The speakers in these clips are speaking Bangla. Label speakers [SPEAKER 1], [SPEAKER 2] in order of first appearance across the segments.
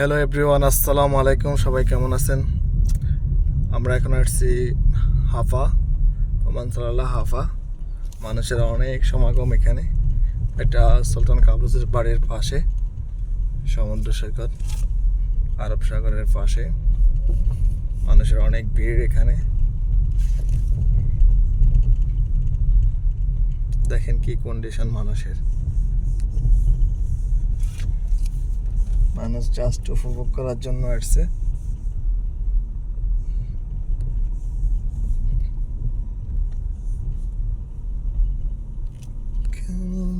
[SPEAKER 1] হ্যালো এভরিওয়ান আসসালামু আলাইকুম, সবাই কেমন আছেন? আমরা এখন আসছি হাফা মানসাল্লাহ হাফা, মানুষের অনেক সমাগম এখানে। এটা সুলতান কাবুসের বাড়ির পাশে, সমুদ্র সৈকত, আরব সাগরের পাশে। মানুষের অনেক ভিড় এখানে। দেখেন কি কন্ডিশন মানুষের। মানুষ জাস্ট উপভোগ করার জন্য আসছে। কেমন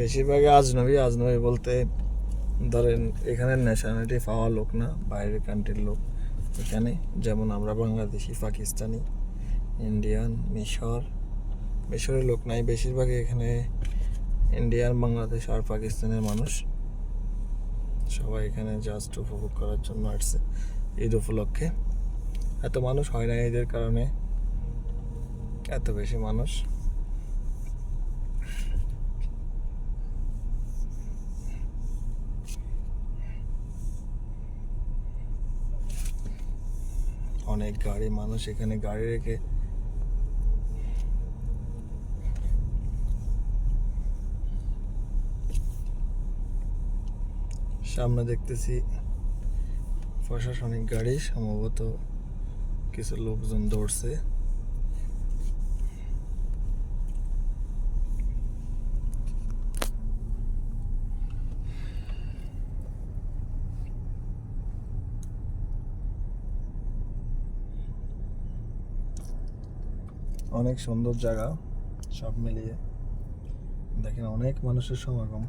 [SPEAKER 1] বেশিরভাগই আজনবী আজনবী বলতে ধরেন এখানে ন্যাশনালিটি পাওয়া লোক না, বাইরের কান্ট্রির লোক এখানে। যেমন আমরা বাংলাদেশি, পাকিস্তানি ইন্ডিয়ান মিশর, মিশরের লোক নাই, বেশিরভাগই এখানে ইন্ডিয়ান বাংলাদেশ আর পাকিস্তানের মানুষ। সবাই এখানে জাস্ট উপভোগ করার জন্য আসছে ঈদ উপলক্ষে। এত মানুষ হয় না ঈদের কারণে, এত বেশি মানুষ। অনেক গাড়ি মানুষ এখানে গাড়ি রেখে সামনে দেখতেছি প্রশাসনিক গাড়ি সম্ভবত কিছু লোকজন দৌড়ছে। অনেক সুন্দর জায়গা, সব মিলিয়ে। দেখেন অনেক মানুষের সমাগম।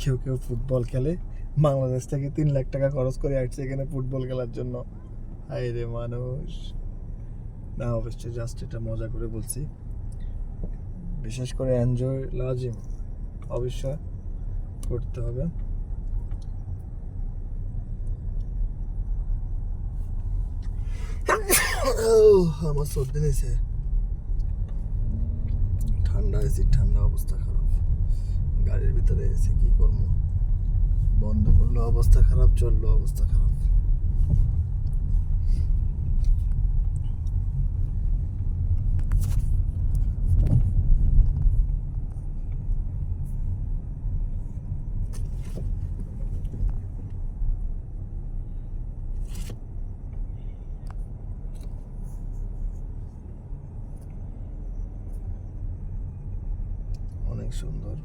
[SPEAKER 1] কেউ কেউ ফুটবল খেলে। বাংলাদেশ থেকে তিন লাখ টাকা খরচ করে আসছে এখানে ফুটবল খেলার জন্য। হাই রে মানুষ। না, অবশ্যই জাস্ট এটা মজা করে বলছি। বিশেষ করে এনজয় লাজিম, অবশ্যই করতে হবে। আমার সর্দি নিয়েছে ঠান্ডা এসি, ঠান্ডা অবস্থা খারাপ। গাড়ির ভিতরে এসে কি করব? বন্ধ করল, অবস্থা খারাপ, চলল, অবস্থা খারাপ। অনেক সুন্দর।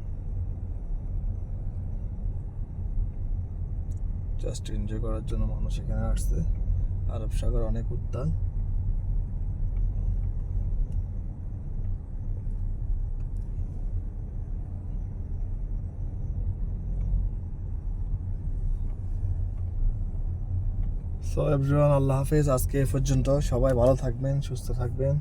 [SPEAKER 1] জাস্ট এনজয় করার জন্য মানুষ এখানে আসছে। আরব সাগর অনেক উত্তাল। সো এভরিওয়ান আল্লাহ হাফেজ। আজকে এ পর্যন্ত সবাই ভালো থাকবেন, সুস্থ থাকবেন।